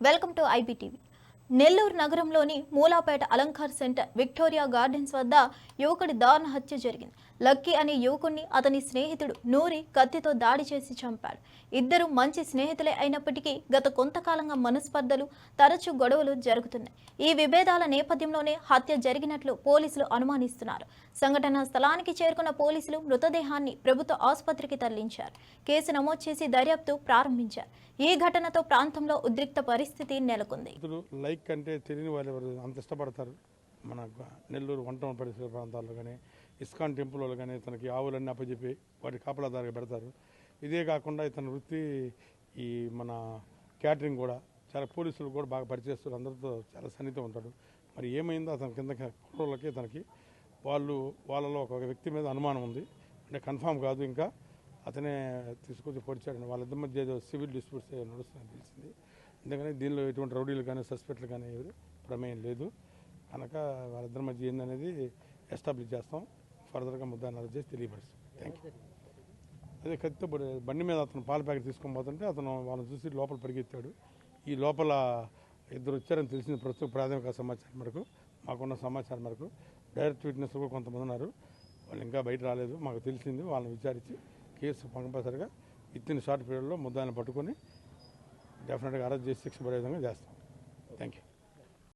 Welcome to IBTV Nellore నగరంలోని Mulapeta Alankar centre Victoria gardens వద్ద యువకుడి దారుణ హత్య జరిగింది. లక్కీ అనే యువకుడిని అతని స్నేహితుడు నూరి కత్తితో దాడి చేసి చంపాడు. ఇద్దరు మంచి స్నేహితులే అయినప్పటికీ గత కొంతకాలంగా మనస్పర్ధలు తరచూ గొడవలు జరుగుతున్నాయి. ఈ విభేదాల నేపథ్యంలోనే హత్య జరిగినట్లు పోలీసులు అనుమానిస్తున్నారు. సంఘటనా స్థలానికి చేరుకున్న పోలీసులు మృతదేహాన్ని ప్రభుత్వ ఆసుపత్రికి తరలించారు. కేసు నమోదు చేసి దర్యాప్తు ప్రారంభించారు. ఈ ఘటనతో ప్రాంతంలో ఉద్రిక్త పరిస్థితి నెలకొంది. లైక్ అంటే తెలియని వాళ్ళు ఎవరు అంత ఇష్టపడతారు. మన నెల్లూరు వంట పరిసర ప్రాంతాల్లో కానీ ఇస్కాన్ టెంపుల్ వాళ్ళు కానీ తనకి ఆవులన్నీ అప్పచెప్పి వాటి కాపలాదారుగా పెడతారు. ఇదే కాకుండా ఇతని వృత్తి ఈ మన క్యాటరింగ్ కూడా చాలా పోలీసులు కూడా బాగా పరిచేస్తారు అందరితో చాలా సన్నిహితం ఉంటాడు. మరి ఏమైందో అతని కింద కుర్రోళ్ళకి తనకి వాళ్ళు వాళ్ళలో ఒక వ్యక్తి మీద అనుమానం ఉంది. అంటే కన్ఫామ్ కాదు ఇంకా. అతనే తీసుకొచ్చి పొడిచాడని వాళ్ళిద్దరి మధ్య ఏదో సివిల్ డిస్ప్యూట్స్ నడుస్తుందని తెలిసింది. అందుకని దీనిలో ఎటువంటి రౌడీలు కానీ సస్పెక్ట్లు కానీ ఎవరు ప్రమేయం లేదు. కనుక వాళ్ళిద్దరి మధ్య ఏందనేది ఎస్టాబ్లిష్ చేస్తాం. ఫర్దర్గా ముద్దాన్ని అరెస్ట్ చేసి తెలియపరుస్తాం. Thank you. అదే కత్తితో బండి మీద అతను పాల ప్యాకెట్ తీసుకొని పోతుంటే అతను వాళ్ళని చూసి లోపల పరిగెత్తాడు. ఈ లోపల ఇద్దరు వచ్చారని తెలిసింది ప్రస్తుత ప్రాథమిక సమాచారం మేరకు మాకున్న సమాచారం మేరకు. డైరెక్ట్ విట్నెస్ కూడా కొంతమంది ఉన్నారు. వాళ్ళు ఇంకా బయట రాలేదు. మాకు తెలిసింది. వాళ్ళని విచారించి కేసు కంపల్సరిగా ఇచ్చిన షార్ట్ పీరియడ్లో ముద్దాన్ని పట్టుకొని డెఫినెట్గా అరెస్ట్ చేసి శిక్ష పడే విధంగా చేస్తాం థ్యాంక్ యూ